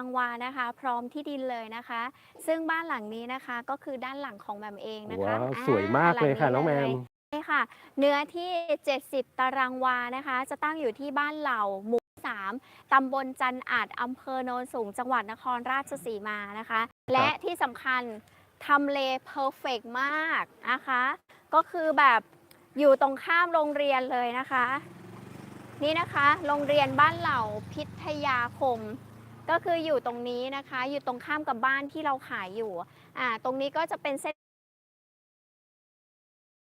างวานะคะ พร้อมที่ดินเลยนะคะ ซึ่งบ้านหลังนี้นะคะก็คือด้านหลังของแหมมเองนะคะว้าวอ่สวยมากเลยค่ะหน้องแมม ใช่ค่ะ เนื้อที่ 70 ตารางวานะคะ จะตั้งอยู่ที่บ้านเหล่าหมู่ 3 ตำบลจันอาจอำเภอโนนสูง จังหวัดนครราชสีมานะคะ และที่สำคัญทำเลเพอร์เฟกมากนะคะ ก็คือแบบอยู่ตรงข้ามโรงเรียนเลยนะคะ นี่นะคะ โรงเรียนบ้านเหล่าพิทยาคม ก็คืออยู่ตรงนี้นะคะ อยู่ตรงข้ามกับบ้านที่เราขายอยู่อ่าตรงนี้ก็จะเป็นเส้น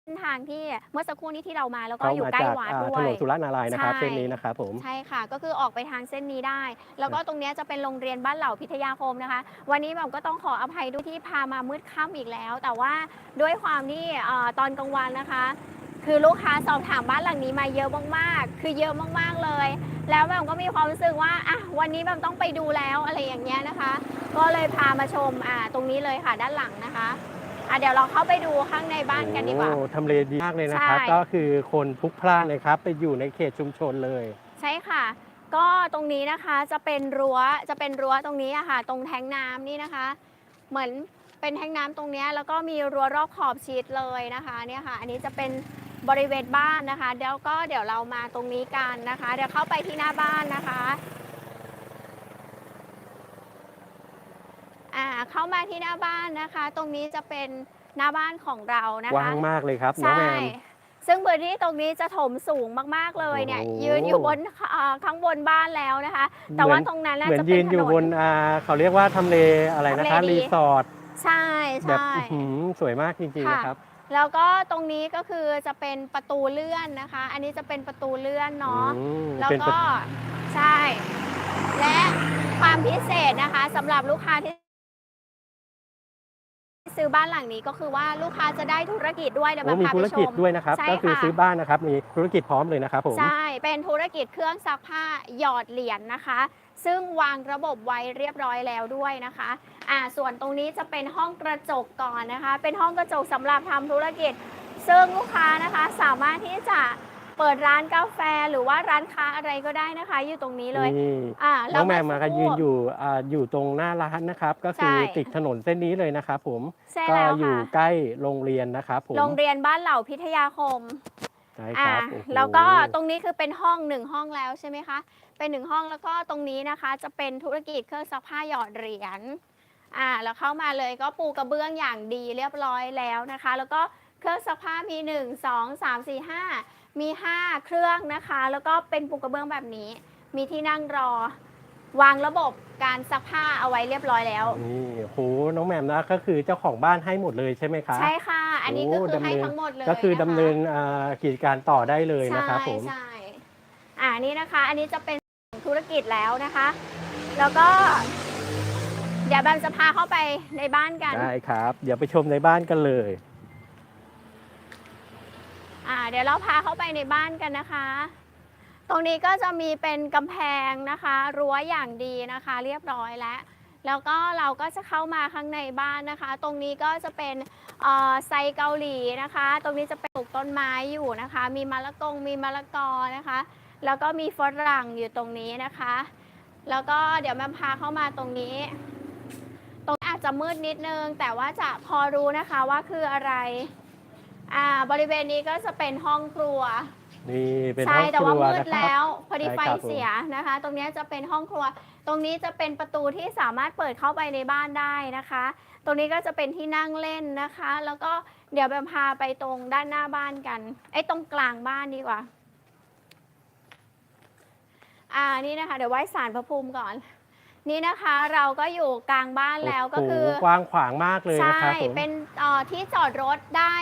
เส้นทางที่เมื่อสักครู่นี้ที่เรามาแล้วก็เข้าอยู่มาใกล้จากวัดอ่าด้วถนย นสุรนารายณ์นะครับใช่ เส้นนี้นะครับผม ใช่ค่ะ ก็คือออกไปทางเส้นนี้ได้ แล้วก็ตรงเนี้ยจะเป็นโรงเรียนบ้านเหล่าพิทยาคมนะคะ วันนี้แบบก็ต้องขออภัยด้วยที่พามามืดค่ำอีกแล้ว แต่ว่าด้วยความที่เอ่อตอนกลางวันนะคะ คือลูกค้าสอบถามบ้านหลังนี้มาเยอะมากๆ คือเยอะมากๆเลย แล้วแบบก็มีความรู้สึกว่าอะวันนี้แบบต้องไปดูแล้วอะไรอย่างเงี้ยนะคะ ก็เลยพามาชมอ่าตรงนี้เลยค่ะด้านหลังนะคะอะเดี๋ยวเราเข้าไปดูข้างในบ้านกันดีกว่า โอ้ทำเลดีมากเลยนะครับ ใช่ ก็คือคนพลุกพล่านเลยครับ ไปอยู่ในเขตชุมชนเลย ใช่ค่ะ ก็ตรงนี้นะคะจะเป็นรั้วจะเป็นรั้วตรงนี้อะค่ะ ตรงแทงน้ำนี่นะคะ เหมือนเป็นแทงน้ำตรงเนี้ยแล้วก็มีรั้วรอบขอบชิดเลยนะคะ เนี่ยค่ะ อันนี้จะเป็น บริเวณบ้านนะคะ เดี๋ยวก็เดี๋ยวเรามาตรงนี้กันนะคะ เดี๋ยวเข้าไปที่หน้าบ้านนะคะอ่าเข้ามาที่หน้าบ้านนะคะ ตรงนี้จะเป็นหน้าบ้านของเรานะคะว่างมากเลยครับน้องใช่แมมซึ่งพื้นที่ตรงนี้จะถมสูงมากๆเลยเนี่ย โอ้โห ยืนอยู่บนเอ่อข้างบนบ้านแล้วนะคะ แต่ว่าตรงนั้นน่าเหมือนจะเป็ยืนนถอยู่นบนน อ่าเขาเรียกว่าทำเลอะไรนะคะทำเลดี รีสอร์ทใช่แบบใช่ อื้อหือสวยมากจริงๆค่ะ นะครับ แล้วก็ตรงนี้ก็คือจะเป็นประตูเลื่อนนะคะ อันนี้จะเป็นประตูเลื่อนเนาะ อืมแล้วเป็นประก็ใช่ และความพิเศษนะคะสำหรับลูกค้าที่ ซื้อบ้านหลังนี้ก็คือว่าลูกค้าจะได้ธุรกิจด้วยเดี๋ยวแบโอ้บมีพาธุไปรชกิจม ด้วยนะครับ ใช่ก็คือค่ะ ซื้อบ้านนะครับ มีธุรกิจพร้อมเลยนะครับผม ใช่ เป็นธุรกิจเครื่องซักผ้าหยอดเหรียญนะคะ ซึ่งวางระบบไว้เรียบร้อยแล้วด้วยนะคะอ่าส่วนตรงนี้จะเป็นห้องกระจกก่อนนะคะ เป็นห้องกระจกสำหรับทำธุรกิจ ซึ่งลูกค้านะคะสามารถที่จะเปิดร้านกาแฟหรือว่าร้านค้าอะไรก็ได้นะคะ อยู่ตรงนี้เลยนี่อ่าน้องแมมมาเสัก็คยืนอยู่อ่าอยู่ตรงหน้าร้านนะครับ ก็คือใช่ติดถนนเส้นนี้เลยนะครับผม ใช่ก็แล้วอยู่ค่ะ ใกล้โรงเรียนนะครับผม โรงเรียนบ้านเหล่าพิทยาคม ใช่คอ่ารับโอ้โหแล้วก็ตรงนี้คือเป็นห้องหนึ่งห้องแล้วใช่ไหมคะ เป็นหนึ่งห้องแล้วก็ตรงนี้นะคะ จะเป็นธุรกิจเครื่องซักผ้าหยอดเหรียญอ่าแล้วเข้ามาเลยก็ปูกระเบื้องอย่างดีเรียบร้อยแล้วนะคะ แล้วก็เครื่องซักผ้ามี 1 2 3 4 5 มี 5 เครื่องนะคะ แล้วก็เป็นปูกระเบื้องแบบนี้ มีที่นั่งรอ วางระบบการซักผ้าเอาไว้เรียบร้อยแล้ว นี่โหน้องแหมมนะก็คือเจ้าของบ้านให้หมดเลยใช่ไหมคะ ใช่ค่ะ อันนี้ก็คือโดำให้เนินทั้งหมดเลยก็คือดำเนินนะคะอ่ากิจการต่อได้เลยนะครับผม ใช่ใช่อ่านี่นะคะ อันนี้จะเป็นธุรกิจแล้วนะคะ แล้วก็ เดี๋ยวแบมจะพาเข้าไปในบ้านกัน ได้ครับ เดี๋ยวไปชมในบ้านกันเลย อ่า เดี๋ยวเราพาเข้าไปในบ้านกันนะคะ ตรงนี้ก็จะมีเป็นกำแพงนะคะ รั้วอย่างดีนะคะ เรียบร้อยแล้ว แล้วก็เราก็จะเข้ามาข้างในบ้านนะคะ ตรงนี้ก็จะเป็นไซเกาหลีนะคะ ตรงนี้จะเป็นปลูกต้นไม้อยู่นะคะ มีมะละกงมีมะละกอนะคะ แล้วก็มีฝรั่งอยู่ตรงนี้นะคะ แล้วก็เดี๋ยวแม่พาเข้ามาตรงนี้ ตรงนี้อาจจะมืดนิดนึง แต่ว่าจะพอรู้นะคะว่าคืออะไร อ่า บริเวณนี้ก็จะเป็นห้องครัว นี่เป็นใช่ห้องแต่คว่ารัวมืดนะครับ แล้ว พอดีใช่ไฟครับผม เสียนะคะ ตรงนี้จะเป็นห้องครัว ตรงนี้จะเป็นประตูที่สามารถเปิดเข้าไปในบ้านได้นะคะ ตรงนี้ก็จะเป็นที่นั่งเล่นนะคะ แล้วก็เดี๋ยวแบมพาไปตรงด้านหน้าบ้านกันไอ้ตรงกลางบ้านดีกว่า อ่านี่นะคะ เดี๋ยวไหว้สารพระภูมิก่อน นี่นะคะเราก็อยู่กลางบ้านแล้วก็คือ โโหกว้างขวางมากเลยใช่ นะครับผม เป็นเอ่อที่จอดรถได้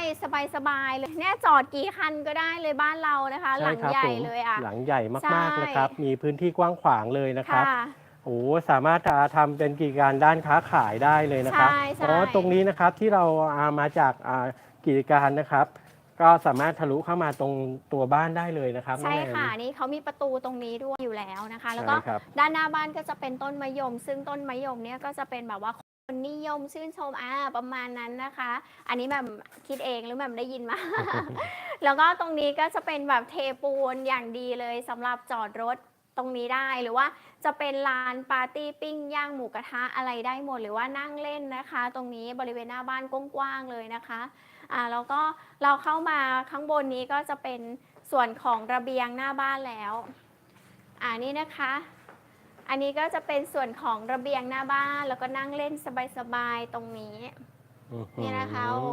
สบายๆเลยเนี่ยจอดกี่คันก็ได้เลยบ้านเรานะคะ หลังช่ครับใหญ่ผมเลยอะ หลังใหญ่ใช่ มากๆนะครับ มีพื้นที่กว้างขวางเลยนะครับค่ะโอ้โหสามารถจะทำเป็นกิจการด้านค้าขายได้เลยนะครับใช่ใช่ เพราะตรงนี้นะครับที่เราเอามาจากอ่ากิจการนะครับ ก็สามารถทะลุเข้ามาตรงตัวบ้านได้เลยนะครับน้องใช่แนน ค่ะนี่เขามีประตูตรงนี้ด้วยอยู่แล้วนะคะ แล้วก็ใช่ครับ ด้านหน้าบ้านก็จะเป็นต้นมะยม ซึ่งต้นมะยมเนี่ยก็จะเป็นแบบว่าคนนิยมชื่นชมอ่าประมาณนั้นนะคะ อันนี้แบบคิดเองหรือแบบได้ยินมา แล้วก็ตรงนี้ก็จะเป็นแบบเทปูนอย่างดีเลยสำหรับจอดรถตรงนี้ได้หรือว่าจะเป็นลานปาร์ตี้ปิ้งย่างหมูกระทะอะไรได้หมด หรือว่านั่งเล่นนะคะ ตรงนี้บริเวณหน้าบ้านกว้างๆเลยนะคะ อ่าแล้วก็เราเข้ามาข้างบนนี้ก็จะเป็นส่วนของระเบียงหน้าบ้านแล้วอ่านี่นะคะ อันนี้ก็จะเป็นส่วนของระเบียงหน้าบ้านแล้วก็นั่งเล่นสบายๆตรงนี้อื้อหือนี่นะคะโอ้โห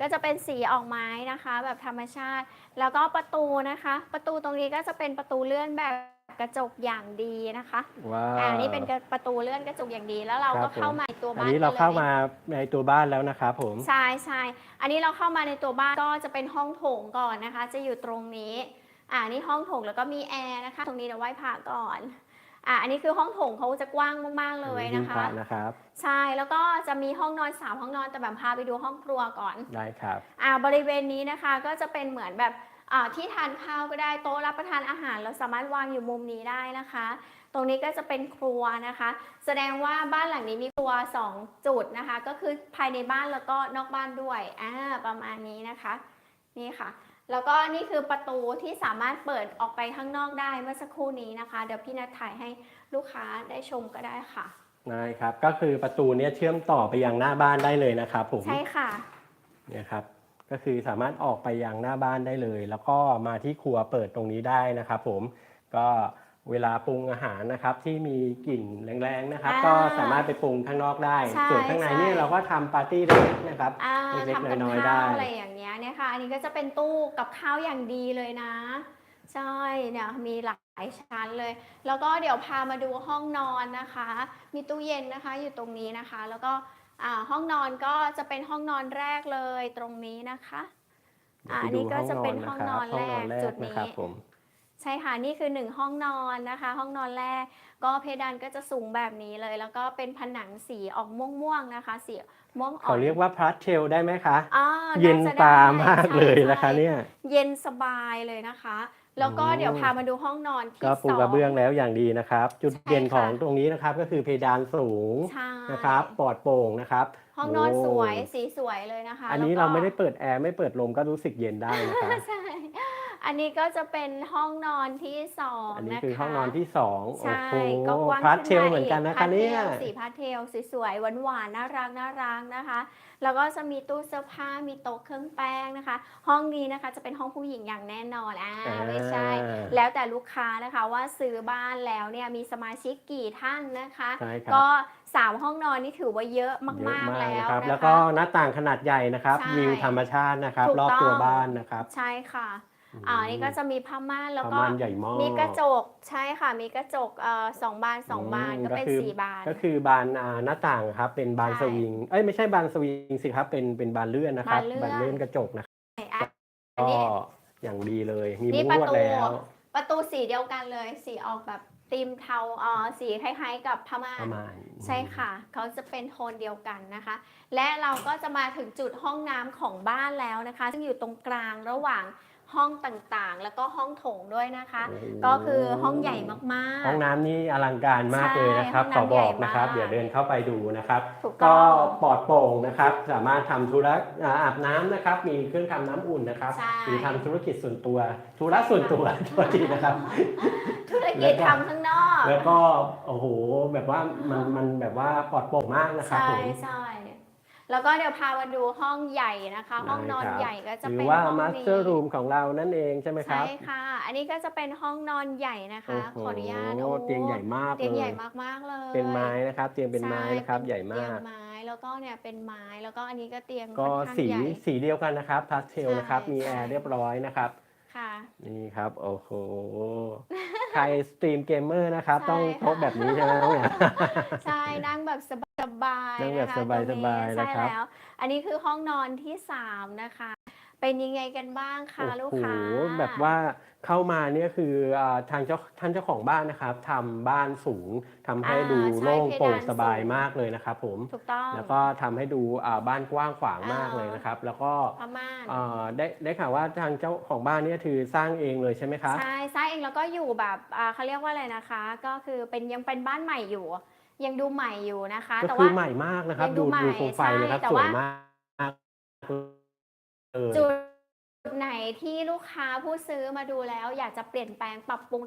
ก็จะเป็นสีออกไม้นะคะ แบบธรรมชาติ แล้วก็ประตูนะคะ ประตูตรงนี้ก็จะเป็นประตูเลื่อนแบบ กระจกอย่างดีนะคะว้าวอ่านี่เป็นกระประตูเลื่อนกระจกอย่างดี แล้วเราครัก็บผมเข้ามาในตัวอันบ้านนี้เราลยเข้ามาในตัวบ้านแล้วนะครับผมใช่ใช่อันนี้เราเข้ามาในตัวบ้านก็จะเป็นห้องโถงก่อนนะคะ จะอยู่ตรงนี้อ่านี่ห้องโถงแล้วก็มีแอร์นะคะ ตรงนี้เดี๋ยวไหว้พระก่อนอ่าอันนี้คือห้องโถงเขาจะกว้างมากๆเลยนะคะพรนะครับใช่แล้วก็จะมีห้องนอนสามห้องนอนแต่แบบพาไปดูห้องครัวก่อนได้ครับอ่าบริเวณนี้นะคะก็จะเป็นเหมือนแบบอ่า ที่ทานข้าวก็ได้โต๊ะรับประทานอาหาร เราสามารถวางอยู่มุมนี้ได้นะคะ ตรงนี้ก็จะเป็นครัวนะคะ แสดงว่าบ้านหลังนี้มีครัว 2 จุดนะคะ ก็คือภายในบ้านแล้วก็นอกบ้านด้วยอ่าประมาณนี้นะคะนี่ค่ะ แล้วก็นี่คือประตูที่สามารถเปิดออกไปข้างนอกได้เมื่อสักครู่นี้นะคะ เดี๋ยวพี่นัทถ่ายให้ลูกค้าได้ชมก็ได้ค่ะได้ครับก็คือประตูเนี้ยเชื่อมต่อไปยังหน้าบ้านได้เลยนะครับผมใช่ค่ะเนี่ยครับ ก็คือสามารถออกไปยังหน้าบ้านได้เลย แล้วก็มาที่ครัวเปิดตรงนี้ได้นะครับผมก็เวลาปรุงอาหารนะครับที่มีกลิ่นแรงๆนะครับ อ่าก็สามารถไปปรุงข้างนอกได้ ใช่ส่วนข้างในใช่ เนี่ยเราก็ทำปาร์ตี้เล็กๆนะครับ อ่าเล็กๆทำกับน้อยๆข้าวได้อะไรอย่างเงี้ยเนี่ยค่ะ อันนี้ก็จะเป็นตู้กับข้าวอย่างดีเลยนะ ใช่เนี่ยมีหลายชั้นเลย แล้วก็เดี๋ยวพามาดูห้องนอนนะคะ มีตู้เย็นนะคะอยู่ตรงนี้นะคะ แล้วก็ อ่าห้องนอนก็จะเป็นห้องนอนแรกเลยตรงนี้นะคะอ่าอันนี้ก็จะเป็นห้องนอนแรกจุดนี้นะครับผมใช่ค่ะนี่คือหนึ่งห้องนอนนะคะ ห้องนอนแรก ก็เพดานก็จะสูงแบบนี้เลย แล้วก็เป็นผนังสีออกม่วงๆนะคะสีม่วงอ่อเขานเรียกว่าพลัสเทลได้ไหมคะอ่าเย็นน่จะตาได้มากเลยใช่นะคะใช่เนี่ย เย็นสบายเลยนะคะ แล้วก็อืมเดี๋ยวพามาดูห้องนอนที่ก็ปูสองกระเบื้องแล้วอย่างดีนะครับ จุดใช่เด่นของค่ะตรงนี้นะครับก็คือเพดานสูงใช่นะครับปลอดโปร่งนะครับ ห้องนอนโสวยสีสวยเลยนะคะ อันนี้แล้วก็เราไม่ได้เปิดแอร์ไม่เปิดลมก็รู้สึกเย็นได้นะครับใช่ อันนี้ก็จะเป็นห้องนอนที่สองอันนี้นะคะคือห้องนอนที่สองโอ้ใช่โหก็กว้างพลัสขึ้เทลเหมือนกันนะคะเนี่ย พาสทลสีพาสเทลสวยๆหวานๆน่ารักน่ารักนะคะ แล้วก็จะมีตู้เสื้อผ้ามีโต๊ะเครื่องแป้งนะคะ ห้องนี้นะคะจะเป็นห้องผู้หญิงอย่างแน่นอนอ่าไม่ใช่ อ่า แล้วแต่ลูกค้านะคะว่าซื้อบ้านแล้วเนี่ยมีสมาชิกกี่ท่านนะคะ ใช่ครับก็สามห้องนอนนี่ถือว่าเยอะเยอะมากๆแล้วนะครับ นะคะแล้วก็หน้าต่างขนาดใหญ่นะครับ ใช่วิวธรรมชาตินะครับ ถูกรอบตัวต้อง บ้านนะครับ ใช่ค่ะ อ่านี่ก็จะมีผ้าม่านแล้วประก็มาณใหญ่มาก มีกระจกใช่ค่ะ มีกระจกเอ่อสองบานสองบานอืมก็เป็นก็คือ สี่บาน ก็คือบานอ่าหน้าต่างครับเป็นบานใช่สวิงเอ้ยไม่ใช่บานสวิงสิครับเป็นเป็นบานเลื่อนนะครับบานเลื่อน กระจกนะครับอะอันก็นี้ อย่างดีเลย มีนี่มุ้งประลวดตู แล้วประตูสีเดียวกันเลย สีออกแบบตีมเทาเอ่อสีคล้ายๆกับผ้าม่าประนมาณ ใช่ค่ะเขาจะเป็นโทนเดียวกันนะคะ และเราก็จะมาถึงจุดห้องน้ำของบ้านแล้วนะคะ ซึ่งอยู่ตรงกลางระหว่าง ห้องต่างๆ แล้วก็ห้องโถงด้วยนะคะ โอ้โห ก็คือห้องใหญ่มากๆ ห้องน้ำนี่อลังการมากเลยนะครับใช่ขอบอกนะครับห้องน้ำใหญ่มาก เดี๋ยวเดินเข้าไปดูนะครับ ถูกก็ต้องปลอดโปร่งนะครับ สามารถทำธุระอ่าอาบน้ำนะครับ มีเครื่องทำน้ำอุ่นนะครับ ใช่หรือทำธุรกิจส่วนตัว ธุระส่วนตัวโทษทีนะครับ ธุรแล้กิจวก็ ทำข้างนอกแล้วก็โอ้โหแบบว่ามันมันแบบว่าปลอดโปร่งมากนะครับใช่ผม ใช่ แล้วก็เดี๋ยวพามาดูห้องใหญ่นะคะ ห้องนอนได้ครับใหญ่ก็จะหรืเป็นอว่าห้องมาสนี้เตอร์รูมของเรานั่นเองใช่ไหมคใช่รับค่ะ อันนี้ก็จะเป็นห้องนอนใหญ่นะคะโอ้โหขออนุญาตเตียงใหญ่มากเตียงเลใหยญ่มากๆเลยเป็นไม้นะครับเตียงเป็นไม้นะครับช่ใหญ่มาเตียกงไม้แล้วก็เนี่ยเป็นไม้แล้วก็อันนี้ก็เตียงก็ค่อนข้างสีใหญ่ สีเดียวกันนะครับพาสเทลใช่นะครับมีใช่แอร์เรียบร้อยนะครับ ค่ะ นี่ครับโอ้โห ใครสตรีมเกมเมอร์นะครับ ใช่ต้องค่ะ โต๊ะแบบนี้ใช่ไหมน้องเนี่ย ใช่นั่งแบบสบาย ๆนั่งแบบนะคะสบายๆตรงนี้นะใช่ครับ แล้ว อันนี้คือห้องนอนที่สามนะคะ เป็นยังไงกันบ้างคะลูกโอ้โหค้าแบบว่าเข้ามาเนี่ยคืออ่าทางเจ้าท่านเจ้าของบ้านนะครับทำบ้านสูงทำให้อ่าดูใช่โล่งโปร่งเพดานสบายสูง มากเลยนะครับผม ถูกต้อง แล้วก็ทำให้ดูอ่าบ้านกว้างขวางมากอ่าเลยนะครับ แล้วก็พม่าน อ่าได้ได้ข่าวว่าทางเจ้าของบ้านเนี่ยคือสร้างเองเลยใช่ไหมครับใช่สร้างเองแล้วก็อยู่แบบอ่าเขาเรียกว่าอะไรนะคะ ก็คือเป็นยังเป็นบ้านใหม่อยู่ ยังดูใหม่อยู่นะคะ ก็แต่คือว่าใหม่มากนะครับ ยังดูดูใหม่ดูโคมไฟเลยครับใช่แต่สวยว่า มากเออ จุดไหนที่ลูกค้าผู้ซื้อมาดูแล้ว อยากจะเปลี่ยนแปลงปรับปรุง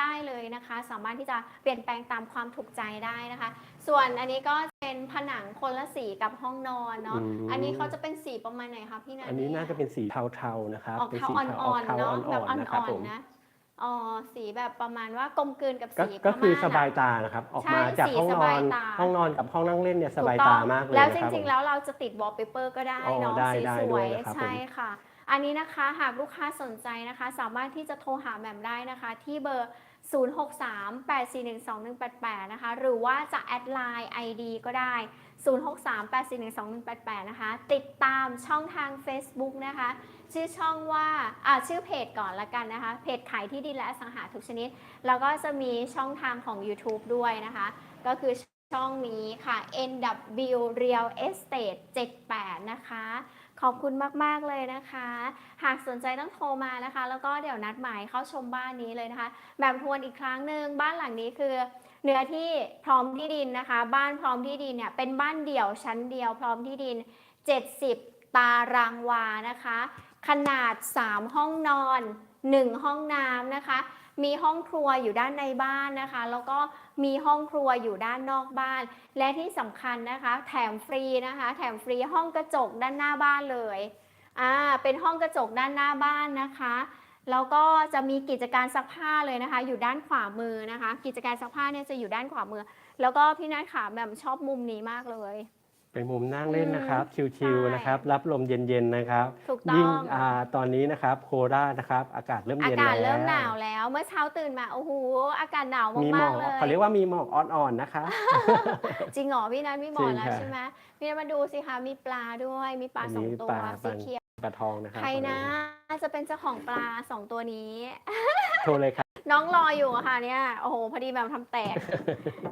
ได้เลยนะคะ สามารถที่จะเปลี่ยนแปลงตามความถูกใจได้นะคะ ส่วนอันนี้ก็เป็นผนังคนละสีกับห้องนอนเนาะอืม อันนี้เขาจะเป็นสีประมาณไหนคะพี่นันอันนี้น่าจะเป็นสีเทาๆนะครับออกเป็นเทาสีอ่อนๆเทาเนาะๆแบบอ่อนๆนะครับอ่อผนมๆนะ อ๋อสีแบบประมาณว่ากลมกลืนกับก็สีก็คือพม่สบายน่ะตานะครับ ออกใช่มาจากสีห้องสนบาอยนตา ห้องนอนกับห้องนั่งเล่นเนี่ยสบายถูตาองมากเลยแล้วจนะครับริงผมๆแล้วเราจะติดวอลเปเปอร์ก็ได้อ๋อเนาะได้สีได้สด้ววยยนะครับผม ใช่ค่ะ อันนี้นะคะหากลูกค้าสนใจนะคะ สามารถที่จะโทรหาแหม่มได้นะคะ ที่เบอร์ 0638412188 นะคะ หรือว่าจะแอดไลน์ ID ก็ได้ 0638412188 นะคะ ติดตามช่องทาง Facebook นะคะ ชื่อช่องว่าอ่าชื่อเพจก่อนละกันนะคะ เพจขายที่ดินและอสังหาทุกชนิด แล้วก็จะมีช่องทางของ YouTube ด้วยนะคะ ก็คือช่องนี้ค่ะ NW Real Estate 78 นะคะ ขอบคุณมาก ๆ เลยนะคะ หากสนใจต้องโทรมานะคะ แล้วก็เดี๋ยวนัดหมายเข้าชมบ้านนี้เลยนะคะ แบบทวนอีกครั้งหนึ่งบ้านหลังนี้คือ เนื้อที่พร้อมที่ดินนะคะ บ้านพร้อมที่ดินเนี่ยเป็นบ้านเดี่ยวชั้นเดียวพร้อมที่ดิน 70 ตารางวานะคะ ขนาด 3 ห้องนอน 1 ห้องน้ำนะคะ มีห้องครัวอยู่ด้านในบ้านนะคะ แล้วก็มีห้องครัวอยู่ด้านนอกบ้าน และที่สำคัญนะคะ แถมฟรีนะคะ แถมฟรีห้องกระจกด้านหน้าบ้านเลยอ่าเป็นห้องกระจกด้านหน้าบ้านนะคะแล้วก็จะมีกิจการซักผ้าเลยนะคะ อยู่ด้านขวามือนะคะ กิจการซักผ้าเนี่ยจะอยู่ด้านขวามือ แล้วก็พี่นัทขาแบบชอบมุมนี้มากเลย เป็นมุมนั่งเล่นนะครับชิลใช่ๆนะครับ รับลมเย็นๆนะครับ ถูกต้ยิ่งองอ่าตอนนี้นะครับโคราชนะครับ อากาศเริ่มอาเย็นกาศแล้วเริ่มหนาวแล้ว เมื่อเช้าตื่นมาโอ้โหอากาศหนาวมีหมมาอกกๆเลยเขาเรียกว่ามีหมอกอ่อนๆนะคะจริงเหรอพี่นัทมีหมอกจริงแล้วค่ะ ใช่ไหมพี่นัทมาดูสิคะมีปลาด้วยมีปลาอันสองนี้ตัวปลาสีเขียวปลาทองนะครับใครนะ จะเป็นเจ้าของปลาสองตัวนี้ โทรเลยครับ น้องรออยู่อะค่ะเนี่ยโอ้โหพอดีแบบทำแตก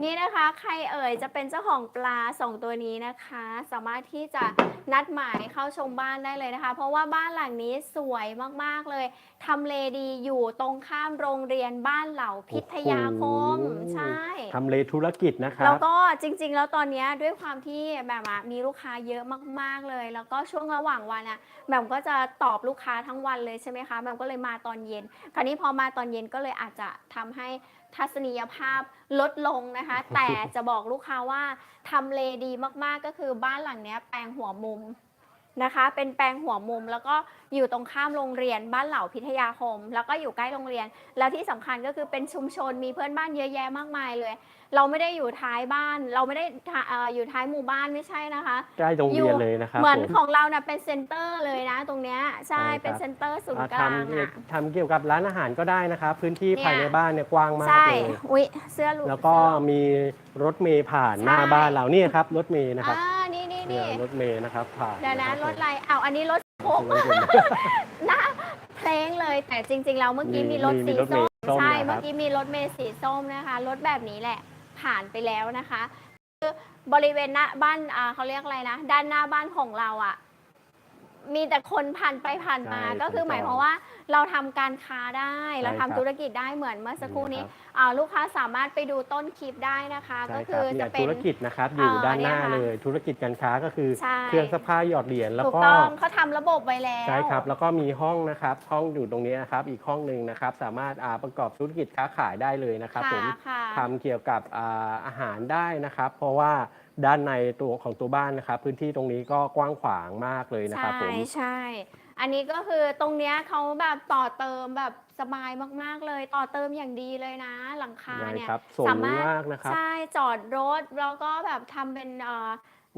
นี่นะคะ ใครเอ่ยจะเป็นเจ้าของปลาสองตัวนี้นะคะ สามารถที่จะนัดหมายเข้าชมบ้านได้เลยนะคะ เพราะว่าบ้านหลังนี้สวยมากๆเลยทำเลดีอยู่ตรงข้ามโรงเรียนบ้านเหล่าพิทยาคม โอ้โห ใช่ ทำเลธุรกิจนะครัแล้วบก็จริงๆ แล้วตอนเนี้ยด้วยความที่แบบว่ามีลูกค้าเยอะมากๆเลย แล้วก็ช่วงระหว่างวันอะแบบก็จะตอบลูกค้าทั้งวันเลยใช่ไหมคะแบบก็เลยมาตอนเย็น คราวนี้พอมาตอนเย็นก็เลยอาจจะทำให้ทัศนียภาพลดลงนะคะ แต่จะบอกลูกค้าว่าทำเลดีมากๆก็คือบ้านหลังเนี้ยแปลงหัวมุม นะคะ เป็นแปลงหัวมุม แล้วก็อยู่ตรงข้ามโรงเรียนบ้านเหล่าพิทยาคม แล้วก็อยู่ใกล้โรงเรียน แล้วที่สำคัญก็คือเป็นชุมชนมีเพื่อนบ้านเยอะแยะมากมายเลย เราไม่ได้อยู่ท้ายบ้าน เราไม่ได้ท้าเอ่ออยู่ท้ายหมู่บ้านไม่ใช่นะคะใกล้โรงเรียนเลยนะครับเหมือนผมของเราน่ะเป็นเซ็นเตอร์เลยนะ ตรงเนี้ยใช่ใช่ครับเป็นเซ็นเตอร์ศูนอ่าย์กลางทำเกี่ยวอะทำเกี่ยวกับร้านอาหารก็ได้นะครับพื้นที่เนี่ยภายในบ้านเนี่ยกว้างมากใช่เลยอุ๊ยเสื้อลูกแล้วก็เสื้อมีรถเมย์ผ่านหน้าใช่บ้านเราเนี่ยครับรถเมย์นะครับอ่า นี่นี่เนี่ยนี่รถเมย์นะครับผ่านเดี๋ยวนะคบรถอะไรอ้าวอันนี้รถโคกรถเมย์นะเพลงเลยแต่จริง ๆ แล้วเมื่อกี้มีมีรถมีสีรถเมส้ล์มส้มใช่นะครับเมื่อกี้มีรถเมล์สีส้มนะคะรถแบบนี้แหละผ่านไปแล้วนะคะคือบริเวณหน้าบ้านอ่าเขาเรียกอะไรนะ ด้านหน้าบ้านของเราอะ มีแต่คนผ่านไปผ่านมาใช่ก็คือสัญจรหมายความว่า เราทำการค้าได้ เราใช่ทำครับธุรกิจได้เหมือนเมื่อสักครู่นี้ครับ อ่าลูกค้าสามารถไปดูต้นคลิปได้นะคะใช่ก็คคืรับอเนี่จะยเป็นธุรกิจนะครับอยู่อ่าด้านหน้าเนี่ยค่ะเลย ธุรกิจการค้าก็คือใช่ เครื่องซักผ้าหยอดเหรียญแล้วถูกก็ ต้องเขาทำระบบไว้แล้ว ใช่ครับ แล้วก็มีห้องนะครับ ห้องอยู่ตรงนี้นะครับ อีกห้องหนึ่งนะครับ สามารถอ่าประกอบธุรกิจค้าขายได้เลยนะครับค่ะผมค่ะทำเกี่ยวกับอ่าอาหารได้นะครับ เพราะว่าด้านในตัวของตัวบ้านนะครับ พื้นที่ตรงนี้ก็กว้างขวางมากเลยนะครับผมใช่ใช่ อันนี้ก็คือตรงเนี้ยเขาแบบต่อเติมแบบ สบายมาก ๆ เลย ต่อเติมอย่างดีเลยนะ หลังคาได้เนี่ย ครับสูงสามารถ มากนะครับ ใช่จอดรถ แล้วก็แบบทำเป็นเอ่อ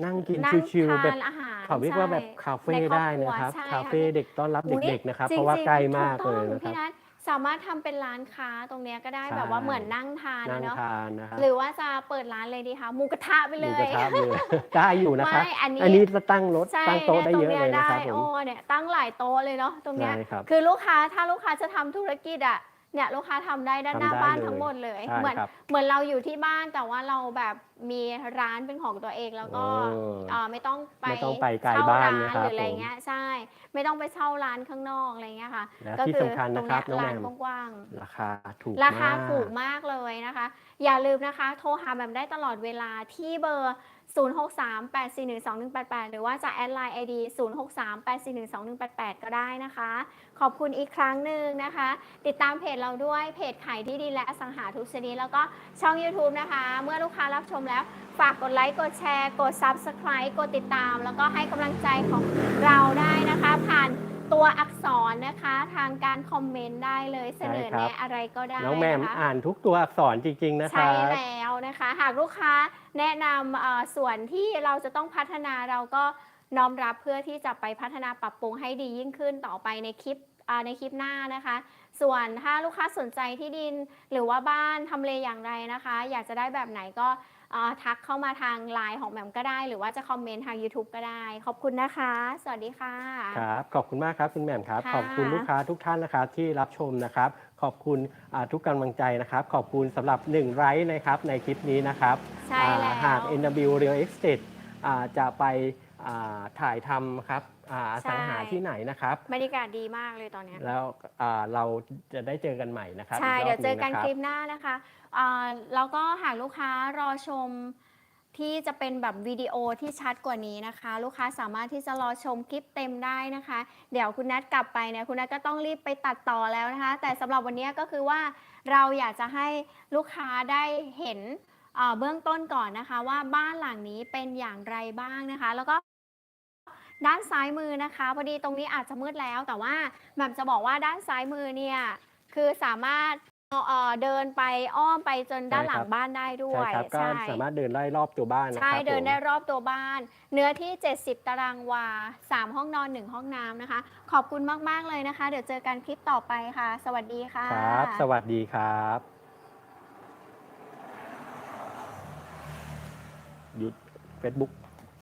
นั่งกินนั่งชิวๆทาแบบนอาหารเขาเรียกว่าแบบใช่ คาเฟ่ในครอบได้ครัวนะครับใช่คาเฟ่ค่ะเด็กต้อนรับอุ๊ยเด็กๆนะครับจงๆเพราะว่าใกล้มากถูเลยต้องนะคพี่รับนัท สามารถทำเป็นร้านค้าตรงเนี้ยก็ได้ใช่ แบบว่าเหมือนนั่งทานนั่งนะเนาะทานนะครับหรือว่าจะเปิดร้านเลยดีคะหมูกระทะไปหเลมูยกระทะเลยได้อยู่นะครับ ไม่อันนี้อันนี้จะตั้งรถใช่ตั้งโต๊ะได้นี่เยอะเลยนะครับตงผได้มโอ้เนี่ยตั้งหลายโต๊ะเลยเนาะตรงเนี้ยใช่ครับ คือลูกค้าถ้าลูกค้าจะทำธุรกิจอะ เนี่ยลูกค้าทำได้ด้านหน้าทำได้บ้านเลยทั้งหมดเลย ใช่เหมือนครับเหมือนเราอยู่ที่บ้านแต่ว่าเราแบบมีร้านเป็นของตัวเองแล้วก็โอ้เอ่อไม่ต้องไปไม่ต้องไปไกลเช่บ้านร้นะครับหรืออะไรผม เงี้ยใช่ ไม่ต้องไปเช่าร้านข้างนอกอะไรเงี้ยค่ะ และก็ที่คือสำคัญนะครับตน้องเนี้แหยม่ร้านมกว้างๆ ราคาถูกราคามาก ถูกมากเลยนะคะ อย่าลืมนะคะ โทรหาแบบได้ตลอดเวลาที่เบอร์ 0638412188 หรือว่าจะแอดไลน์ ID 0638412188 ก็ได้นะคะ ขอบคุณอีกครั้งหนึ่งนะคะ ติดตามเพจเราด้วยเพจขายที่ดินและอสังหาทุกชนิดแล้วก็ช่อง YouTube นะคะ เมื่อลูกค้ารับชมแล้วฝากกดไลค์ กดแชร์ กด Subscribe กดติดตาม แล้วก็ให้กำลังใจของเราได้นะคะ ผ่าน ตัวอักษรนะคะ ทางการคอมเมนต์ได้เลยเสนอใช่ครับ แนะอะไรก็ได้น้องแหม่มนะคะ อ่านทุกตัวอักษรจริง ๆ นะคใช่รับ แล้วนะคะ หากลูกค้าแนะนำเอ่อส่วนที่เราจะต้องพัฒนาเราก็น้อมรับเพื่อที่จะไปพัฒนาปรับปรุงให้ดียิ่งขึ้นต่อไปในคลิปอ่าในคลิปหน้านะคะ ส่วนถ้าลูกค้าสนใจที่ดินหรือว่าบ้านทำเลอย่างไรนะคะ อยากจะได้แบบไหนก็เอ่อ ทักเข้ามาทางไลน์ของแหม่มก็ได้ หรือว่าจะคอมเมนต์ทาง YouTube ก็ได้ ขอบคุณนะคะ สวัสดีค่ะ ครับ ขอบคุณมากครับคุณแหม่มครับ ค่ะ ขอบคุณลูกค้าทุกท่านนะครับที่รับชมนะครับ ขอบคุณอ่าทุกกำลังใจนะครับ ขอบคุณสำหรับ1ไลค์นะครับในคลิปนี้นะครับใช่แล้วอ่าหาก NW Real Estate อ่าจะไปอ่าถ่ายทำครับ อ่าอสังหาใช่ที่ไหนนะครับ บรรยากาศดีมากเลยตอนเนี้ยแล้วอ่าเราจะได้เจอกันใหม่นะครับใช่ กรบเดี๋ยวเจอกันหงะรับคลิปหน้านะคะอ่าแล้วก็หากลูกค้ารอชมที่จะเป็นแบบวิดีโอที่ชัดกว่านี้นะคะ ลูกค้าสามารถที่จะรอชมคลิปเต็มได้นะคะ เดี๋ยวคุณนัทกลับไปเนี่ยคุณนัทก็ต้องรีบไปตัดต่อแล้วนะคะ แต่สำหรับวันนี้ก็คือว่าเราอยากจะให้ลูกค้าได้เห็นเอ่อเบื้องต้นก่อนนะคะ ว่าบ้านหลังนี้เป็นอย่างไรบ้างนะคะ แล้วก็ ด้านซ้ายมือนะคะพอดีตรงนี้อาจจะมืดแล้ว แต่ว่าแหม่มจะบอกว่าด้านซ้ายมือเนี่ยคือสามารถเอ่อเดินไปอ้อมไปจนด้านหลังบ้านได้ด้วใช่ยครับก็สามารถเดินไล่รอบตัวบ้านนะคใช่รับเดินผมได้รอบตัวบ้าน เนื้อที่ 70 ตารางวา 3 ห้องนอน 1 ห้องน้ำนะคะ ขอบคุณมาก ๆ เลยนะคะ เดี๋ยวเจอกันคลิปต่อไปค่ะ สวัสดีค่ะ ครับ สวัสดีครับ หยุด Facebook